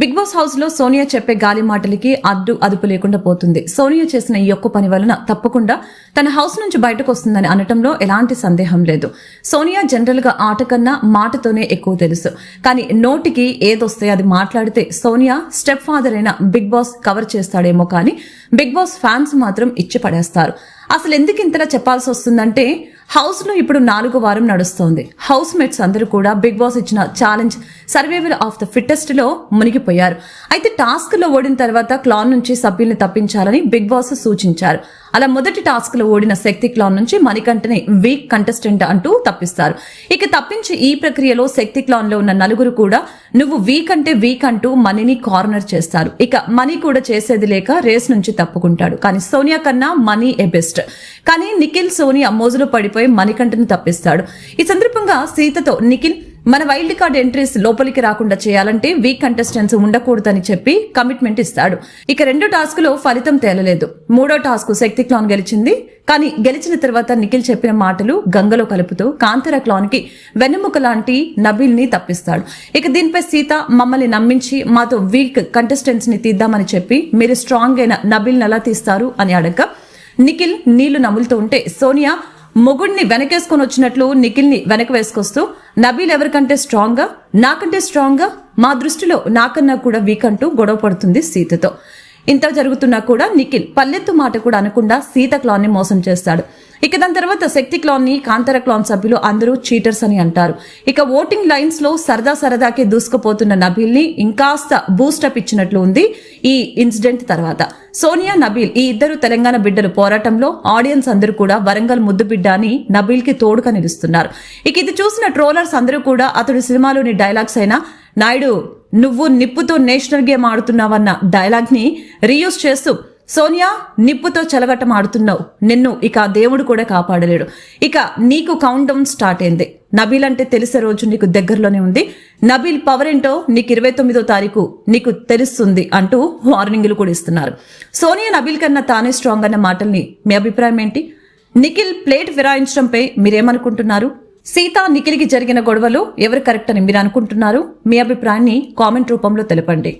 Big boss హౌస్లో సోనియా చెప్పే గాలి మాటలకి అడ్డు అదుపు లేకుండా పోతుంది. సోనియా చేసిన ఈ ఒక్క పని వలన తప్పకుండా తన హౌస్ నుంచి బయటకు వస్తుందని అనటంలో ఎలాంటి సందేహం లేదు. సోనియా జనరల్గా ఆట కన్నా మాటతోనే ఎక్కువ తెలుసు. కానీ నోటికి ఏదొస్తే అది మాట్లాడితే సోనియా స్టెప్ ఫాదర్ అయిన బిగ్ బాస్ కవర్ చేస్తాడేమో కానీ బిగ్ బాస్ ఫ్యాన్స్ మాత్రం ఇచ్చి పడేస్తారు అసలు ఎందుకు ఇంతలా చెప్పాల్సి వస్తుందంటే హౌస్లో ఇప్పుడు నాలుగో వారం నడుస్తోంది. హౌస్ మేట్స్ అందరూ కూడా బిగ్ బాస్ ఇచ్చిన ఛాలెంజ్ సర్వైవల్ ఆఫ్ ద ఫిట్టెస్ట్లో మునిగిపోయారు. అయితే టాస్క్లో ఓడిన తర్వాత క్లాన్ నుంచి సభ్యుల్ని తప్పించాలని బిగ్ బాస్ సూచించారు. అలా మొదటి టాస్క్లో ఓడిన శక్తి క్లాన్ నుంచి మణికంఠని వీక్ కంటెస్టెంట్ అంటూ తప్పిస్తారు. ఇక తప్పించి ఈ ప్రక్రియలో శక్తి క్లాన్లో ఉన్న నలుగురు కూడా నువ్వు వీక్ అంటే వీక్ అంటూ మనీని కార్నర్ చేస్తారు. ఇక మనీ కూడా చేసేది లేక రేస్ నుంచి తప్పుకుంటాడు. కానీ సోనియా కన్నా మనీ ఏ బెస్ట్. కానీ నిఖిల్ సోనియా మోజులో పడిపోయి మణికంఠని తప్పిస్తాడు. ఈ సందర్భంగా సీతతో నిఖిల్ మన వైల్డ్ కార్డ్ ఎంట్రీస్ లోపలికి రాకుండా చేయాలంటే వీక్ కంటెస్టెంట్స్ ఉండకూడదని చెప్పి కమిట్మెంట్ ఇస్తాడు. ఇక రెండో టాస్క్లో ఫలితం తేలలేదు. మూడో టాస్క్ శక్తి క్లాన్ గెలిచింది. కానీ గెలిచిన తర్వాత నిఖిల్ చెప్పిన మాటలు గంగలో కలుపుతూ కాంతర క్లాన్కి వెన్నెముక లాంటి నబిల్ని తప్పిస్తాడు. ఇక దీనిపై సీత మమ్మల్ని నమ్మించి మాతో వీక్ కంటెస్టెంట్స్ని తీద్దామని చెప్పి మీరు స్ట్రాంగ్ అయిన నబిల్ ఎలా తీస్తారు అని అడగ. నిఖిల్ నీళ్ళు నములుతూ ఉంటే సోనియా మొగుడిని వెనకేసుకొని వచ్చినట్లు నిఖిల్ని వెనక వేసుకొస్తూ నబీల్ ఎవరికంటే స్ట్రాంగ్గా నాకంటే స్ట్రాంగ్గా మా దృష్టిలో నాకన్నా కూడా వీక్ అంటూ గొడవ పడుతుంది సీతతో. ఇంత జరుగుతున్నా కూడా నిఖిల్ పల్లెత్తు మాట కూడా అనకుండా సీత క్లాన్ని మోసం చేస్తాడు. ఇక దాని తర్వాత శక్తి క్లాన్ని కాంతర క్లాన్ సభ్యులు అందరూ చీటర్స్ అని అంటారు. ఇక ఓటింగ్ లైన్స్లో సరదా సరదాకి దూసుకుపోతున్న నబీల్ని ఇంకాస్త బూస్టప్ ఇచ్చినట్లు ఉంది ఈ ఇన్సిడెంట్ తర్వాత. సోనియా నబీల్ ఈ ఇద్దరు తెలంగాణ బిడ్డలు పోరాటంలో ఆడియన్స్ అందరూ కూడా వరంగల్ ముద్దు బిడ్డ అని నబీల్కి తోడుగా నిలుస్తున్నారు. ఇక ఇది చూసిన ట్రోలర్స్ అందరూ కూడా అతడు సినిమాలోని డైలాగ్స్ అయినా నాయుడు నువ్వు నిప్పుతో నేషనల్ గేమ్ ఆడుతున్నావన్న డైలాగ్ని రీయూజ్ చేస్తూ సోనియా నిప్పుతో చలగటం ఆడుతున్నావు. నిన్ను ఇక దేవుడు కూడా కాపాడలేడు. ఇక నీకు కౌంట్ డౌన్ స్టార్ట్ అయింది. నబీల్ అంటే తెలిసే రోజు నీకు దగ్గరలోనే ఉంది. నబీల్ పవర్ ఏంటో నీకు ఇరవై తొమ్మిదో తారీఖు నీకు తెలుస్తుంది అంటూ వార్నింగ్లు కూడా ఇస్తున్నారు. సోనియా నబీల్ కన్నా తానే స్ట్రాంగ్ అన్న మాటల్ని మీ అభిప్రాయం ఏంటి? నిఖిల్ ప్లేట్ ఫిరాయించడంపై మీరేమనుకుంటున్నారు? సీత నిఖిల్కి జరిగిన గొడవలు ఎవరు కరెక్ట్ అని మీరు అనుకుంటున్నారు? మీ అభిప్రాయాన్ని కామెంట్ రూపంలో తెలపండి.